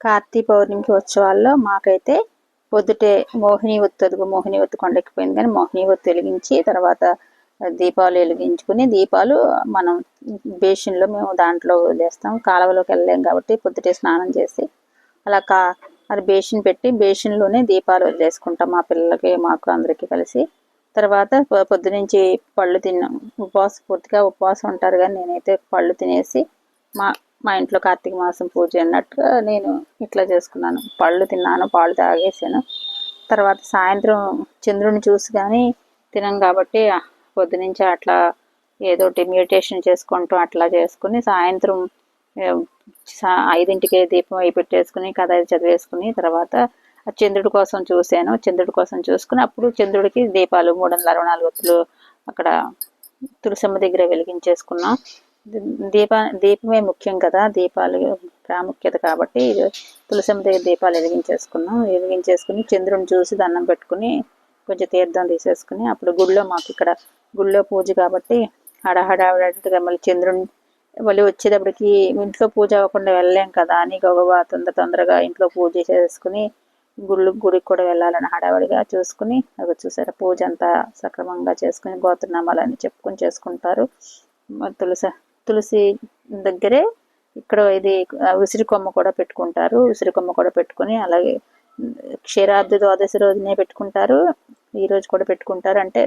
కార్తీక పౌర్ణమికి ఉత్సవాల్లో మాకైతే పొద్దుటే మోహిని ఒత్తు మోహిని ఒత్తు కొండెక్కిపోయింది కానీ మోహిని ఒత్తు వెలిగించి తర్వాత దీపాలు వెలిగించుకుని దీపాలు మనం బేషన్లో మేము దాంట్లో వదిలేస్తాం కాలువలోకి వెళ్ళలేం కాబట్టి పొద్దుటే స్నానం చేసి అలా కా అది బేషన్ పెట్టి బేషన్లోనే దీపాలు వదిలేసుకుంటాం మా పిల్లలకి మాకు అందరికీ కలిసి. తర్వాత పొద్దునుంచి పళ్ళు తిన్నాం. ఉపవాసం పూర్తిగా ఉపవాసం ఉంటారు కానీ నేనైతే పళ్ళు తినేసి మా మా ఇంట్లో కార్తీక మాసం పూజ అన్నట్టుగా నేను ఇట్లా చేసుకున్నాను. పళ్ళు తిన్నాను పాలు తాగేసాను. తర్వాత సాయంత్రం చంద్రుని చూసి కానీ తినం కాబట్టి పొద్దునుంచి అట్లా ఏదో ఒకటి మెడిటేషన్ చేసుకుంటూ అట్లా చేసుకుని సాయంత్రం ఐదింటికి దీపం అయి పెట్టేసుకుని కథ చదివేసుకుని తర్వాత ఆ చంద్రుడి కోసం చూశాను. చంద్రుడి కోసం చూసుకుని అప్పుడు చంద్రుడికి దీపాలు మూడు వందల అరవై నాలుగు అక్కడ తులసమ్మ దగ్గర వెలిగించేసుకున్నాం. దీపా దీపమే ముఖ్యం కదా దీపాలు ప్రాముఖ్యత కాబట్టి ఇది తులసమ్మ దగ్గర దీపాలు వెలిగించేసుకున్నాం. వెలిగించేసుకుని చంద్రుని చూసి దండం పెట్టుకుని కొంచెం తీర్థం తీసేసుకుని అప్పుడు గుళ్ళో మాకు ఇక్కడ గుళ్ళో పూజ కాబట్టి హడాహడావిడిగా మళ్ళీ చంద్రుని మళ్ళీ వచ్చేటప్పటికి ఇంట్లో పూజ అవ్వకుండా వెళ్ళలేం కదా. అని గొగవా తొందర తొందరగా ఇంట్లో పూజ చేసుకుని గుళ్ళు గుడికి కూడా వెళ్ళాలని హడావిడిగా చూసుకుని అది చూసారా పూజ అంతా సక్రమంగా చేసుకుని గోత్రనామాలని చెప్పుకొని చేసుకుంటారు. తులసి తులసి దగ్గరే ఇక్కడ ఇది ఉసిరి కొమ్మ కూడా పెట్టుకుంటారు. ఉసిరి కొమ్మ కూడా పెట్టుకుని అలాగే క్షీరాబ్ది ద్వాదశి రోజునే పెట్టుకుంటారు. ఈ రోజు కూడా పెట్టుకుంటారు. అంటే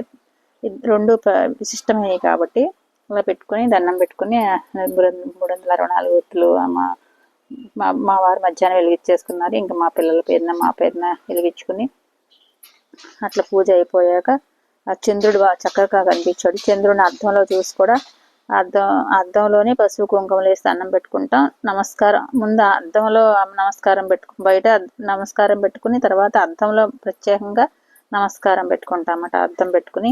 రెండు విశిష్టమైనవి కాబట్టి అలా పెట్టుకుని దండం పెట్టుకుని మూడు వందల మూడు వందల అరవై నాలుగు ఒత్తులు మా మా మా వారు మధ్యాహ్నం వెలిగించేసుకున్నారు. ఇంకా మా పిల్లల పేరున మా పేరున వెలిగించుకుని అట్లా పూజ అయిపోయాక ఆ చంద్రుడు చక్కగా కనిపించాడు. చంద్రుడిని అర్థంలో చూసి కూడా అద్దం అద్దంలోనే పసుపు కుంకుమలు వేసి అన్నం పెట్టుకుంటాం. నమస్కారం ముందు అద్దంలో నమస్కారం పెట్టుకు బయట నమస్కారం పెట్టుకుని తర్వాత అద్దంలో ప్రత్యేకంగా నమస్కారం పెట్టుకుంటాం అన్నమాట అద్దం పెట్టుకుని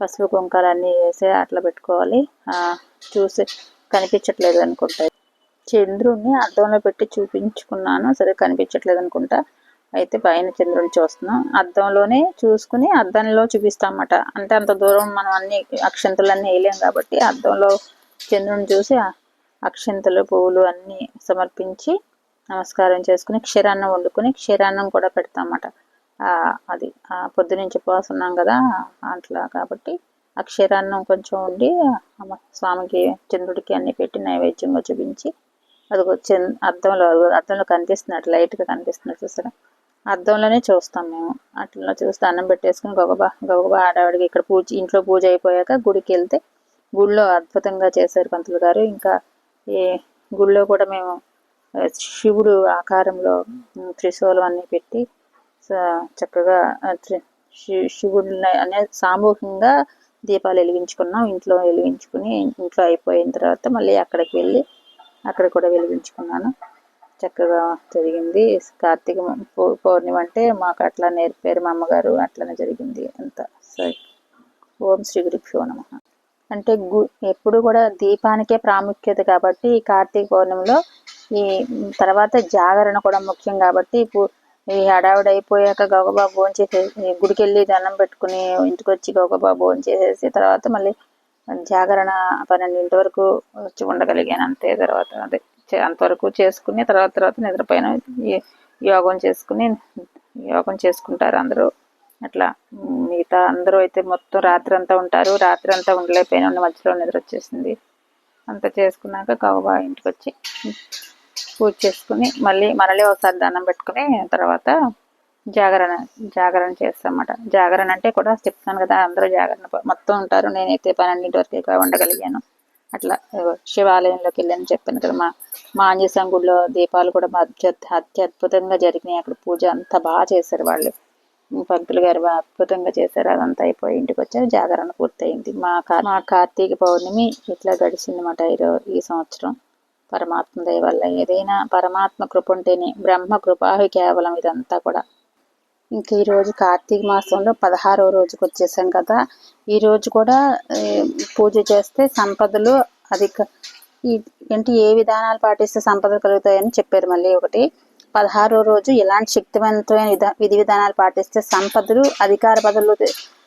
పసుపు కుంకాలు అన్నీ వేసి అట్లా పెట్టుకోవాలి. చూసి కనిపించట్లేదు అనుకుంటా. చంద్రుడిని అద్దంలో పెట్టి చూపించుకున్నాను. సరే కనిపించట్లేదు అనుకుంటా. అయితే పైన చంద్రుడిని చూస్తున్నాం. అద్దంలోనే చూసుకుని అద్దంలో చూపిస్తామట. అంటే అంత దూరం మనం అన్ని అక్షంతలన్నీ వేయలేం కాబట్టి అద్దంలో చంద్రుడిని చూసి అక్షంతలు పువ్వులు అన్నీ సమర్పించి నమస్కారం చేసుకుని క్షీరాన్నం వండుకుని క్షీరాన్నం కూడా పెడతామట. అది పొద్దునుంచి పోసున్నాం కదా అట్లా కాబట్టి ఆ క్షీరాన్నం కొంచెం ఉండి స్వామికి చంద్రుడికి అన్ని పెట్టి నైవేద్యంగా చూపించి అది చంద్ అద్దంలో అద్దంలో కనిపిస్తున్నట్టు లైట్గా కనిపిస్తున్నట్టు చూసారా అద్దంలోనే చూస్తాం మేము. అట్లా చూస్తే అన్నం పెట్టేసుకుని గొగబా గొగబా ఆడవాడికి ఇక్కడ పూజ ఇంట్లో పూజ అయిపోయాక గుడికి వెళ్తే గుడిలో అద్భుతంగా చేశారు పంతులు గారు. ఇంకా ఈ గుడిలో కూడా మేము శివుడు ఆకారంలో త్రిశూలం అన్ని పెట్టి చక్కగా శివుడిని అనే సామూహికంగా దీపాలు వెలిగించుకున్నాం. ఇంట్లో వెలిగించుకుని ఇంట్లో అయిపోయిన తర్వాత మళ్ళీ అక్కడికి వెళ్ళి అక్కడ కూడా వెలిగించుకున్నాను. చక్కగా జరిగింది. కార్తీక పౌ- పౌర్ణమి అంటే మాకు అట్లా నేర్పారు మా అమ్మగారు అట్లనే జరిగింది అంత. సరే. ఓం శ్రీ గురుభ్యో నమ. అంటే గు ఎప్పుడు కూడా దీపానికే ప్రాముఖ్యత కాబట్టి ఈ కార్తీక పౌర్ణమిలో ఈ తర్వాత జాగరణ కూడా ముఖ్యం కాబట్టి పు- ఈ హడావిడి అయిపోయాక గౌగబా భోజనం చేసేసి గుడికి వెళ్ళి దండం పెట్టుకుని ఇంటికి వచ్చి గౌగబా భోజనం చేసేసి తర్వాత మళ్ళీ జాగరణ పన్నెండింటి వరకు వచ్చి ఉండగలిగాను అంతే తర్వాత అదే. అంతవరకు చేసుకుని తర్వాత తర్వాత నిద్రపోయిన యోగం చేసుకుని యోగం చేసుకుంటారు అందరూ. అట్లా మిగతా అందరూ అయితే మొత్తం రాత్రి అంతా ఉంటారు. రాత్రి అంతా ఉండలేకపోయినా మధ్యలో నిద్ర వచ్చేసింది. అంతా చేసుకున్నాక కవబా ఇంటికి వచ్చి పూజ చేసుకుని మళ్ళీ మరలీ ఒకసారి దండం పెట్టుకుని తర్వాత జాగరణ జాగరణ చేస్తామన్నమాట. జాగరణ అంటే కూడా చెప్తాను కదా అందరూ జాగరణ మొత్తం ఉంటారు. నేనైతే పన్నెండింటి వరకు ఉండగలిగాను. అట్లా శివాలయంలోకి వెళ్ళని చెప్పాను కదా మా మా గుడిలో దీపాలు కూడా అత్య అత్యద్భుతంగా జరిగినాయి. అక్కడ పూజ అంతా బాగా చేశారు వాళ్ళు. పంతులు గారు బాగా అద్భుతంగా చేశారు. అదంతా అయిపోయి ఇంటికి వచ్చారు జాగరణ పూర్తయింది. మా కా- మా కార్తీక పౌర్ణమి ఇట్లా గడిచిందన్నమాట ఈరోజు ఈ సంవత్సరం. పరమాత్మ దయ వల్ల ఏదైనా పరమాత్మ కృప ఉంటేనే బ్రహ్మ కృపాహి కేవలం ఇదంతా కూడా. ఇంక ఈరోజు కార్తీక మాసంలో పదహారవ రోజుకి వచ్చేసాం కదా. ఈరోజు కూడా పూజ చేస్తే సంపదలు అధిక ఈ ఏంటి ఏ విధానాలు పాటిస్తే సంపదలు కలుగుతాయని చెప్పారు మళ్ళీ ఒకటి. పదహారో రోజు ఎలాంటి శక్తివంతమైన విధా విధి విధానాలు పాటిస్తే సంపదలు అధికార పదవులు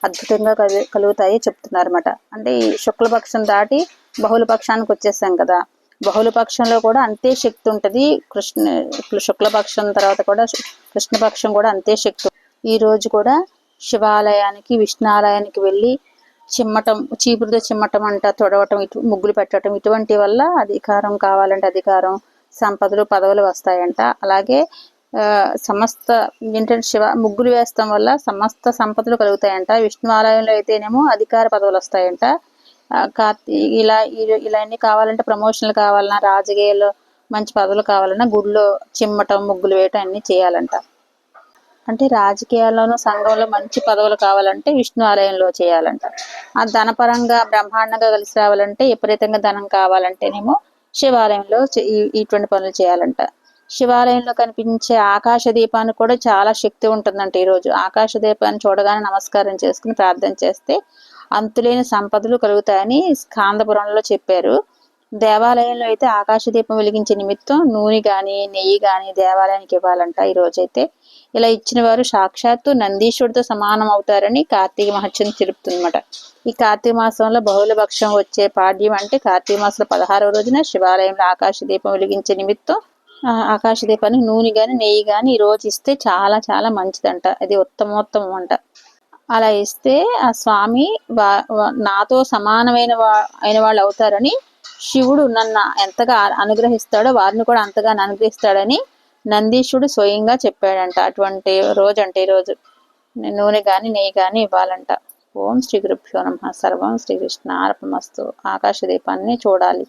అద్భుతంగా కలుగుతాయి చెప్తున్నారు అనమాట అంటే ఈ శుక్లపక్షం దాటి బహుళ పక్షానికి వచ్చేసాం కదా. బహుళపక్షంలో కూడా అంతే శక్తి ఉంటుంది. కృష్ణ శుక్లపక్షం తర్వాత కూడా కృష్ణపక్షం కూడా అంతే శక్తి ఈ రోజు కూడా శివాలయానికి విష్ణాలయానికి వెళ్ళి చిమ్మటం చీపురుతో చిమ్మటం అంట తొడవటం ఇటు ముగ్గులు పెట్టడం ఇటువంటి వల్ల అధికారం కావాలంటే అధికారం సంపదలు పదవులు వస్తాయంట. అలాగే సమస్త ఏంటంటే శివ ముగ్గులు వేస్తాం వల్ల సమస్త సంపదలు కలుగుతాయంట. విష్ణు ఆలయంలో అయితేనేమో అధికార పదవులు వస్తాయంట. కార్తీ ఇలా ఇలా అన్ని కావాలంటే ప్రమోషన్లు కావాలన్నా రాజకీయాల్లో మంచి పదవులు కావాలన్నా గుడిలో చిమ్మటం ముగ్గులు వేయటం అన్ని చేయాలంట. అంటే రాజకీయాల్లోనూ సంఘంలో మంచి పదవులు కావాలంటే విష్ణు ఆలయంలో చేయాలంట. ఆ ధనపరంగా బ్రహ్మాండంగా కలిసి రావాలంటే విపరీతంగా ధనం కావాలంటేనేమో శివాలయంలో ఈ- ఇటువంటి పనులు చేయాలంట. శివాలయంలో కనిపించే ఆకాశ దీపానికి కూడా చాలా శక్తి ఉంటుందంట ఈరోజు. ఆకాశ దీపాన్ని చూడగానే నమస్కారం చేసుకుని ప్రార్థన చేస్తే అంతులేని సంపదలు కలుగుతాయని స్కాందపురంలో చెప్పారు. దేవాలయంలో అయితే ఆకాశ దీపం వెలిగించే నిమిత్తం నూనె గాని నెయ్యి గాని దేవాలయానికి ఇవ్వాలంట. ఈ రోజైతే ఇలా ఇచ్చిన వారు సాక్షాత్తు నందీశ్వరుడితో సమానం అవుతారని కార్తీక మహత్యం తెలుపుతుందన్నమాట. ఈ కార్తీక మాసంలో బహుళ పక్షం వచ్చే పాడ్యం అంటే కార్తీక మాసంలో పదహారవ రోజున శివాలయంలో ఆకాశ దీపం వెలిగించే నిమిత్తం ఆకాశ దీపాన్ని నూనె గాని నెయ్యి గాని ఈ రోజు ఇస్తే చాలా చాలా మంచిదంట. ఇది ఉత్తమోత్తమం అంట. అలా ఇస్తే ఆ స్వామి వా- నాతో సమానమైన వా- అయిన వాళ్ళు అవుతారని శివుడు నన్ను ఎంతగా అనుగ్రహిస్తాడో వారిని కూడా అంతగా అనుగ్రహిస్తాడని నందీశుడు స్వయంగా చెప్పాడంట. అటువంటి రోజు అంటే ఈ రోజు. నూనె కానీ నెయ్యి కానీ ఇవ్వాలంట. ఓం శ్రీ గురుభ్యో నమ. సర్వం శ్రీకృష్ణ అర్పమస్తు ఆకాశ దీపాన్ని చూడాలి.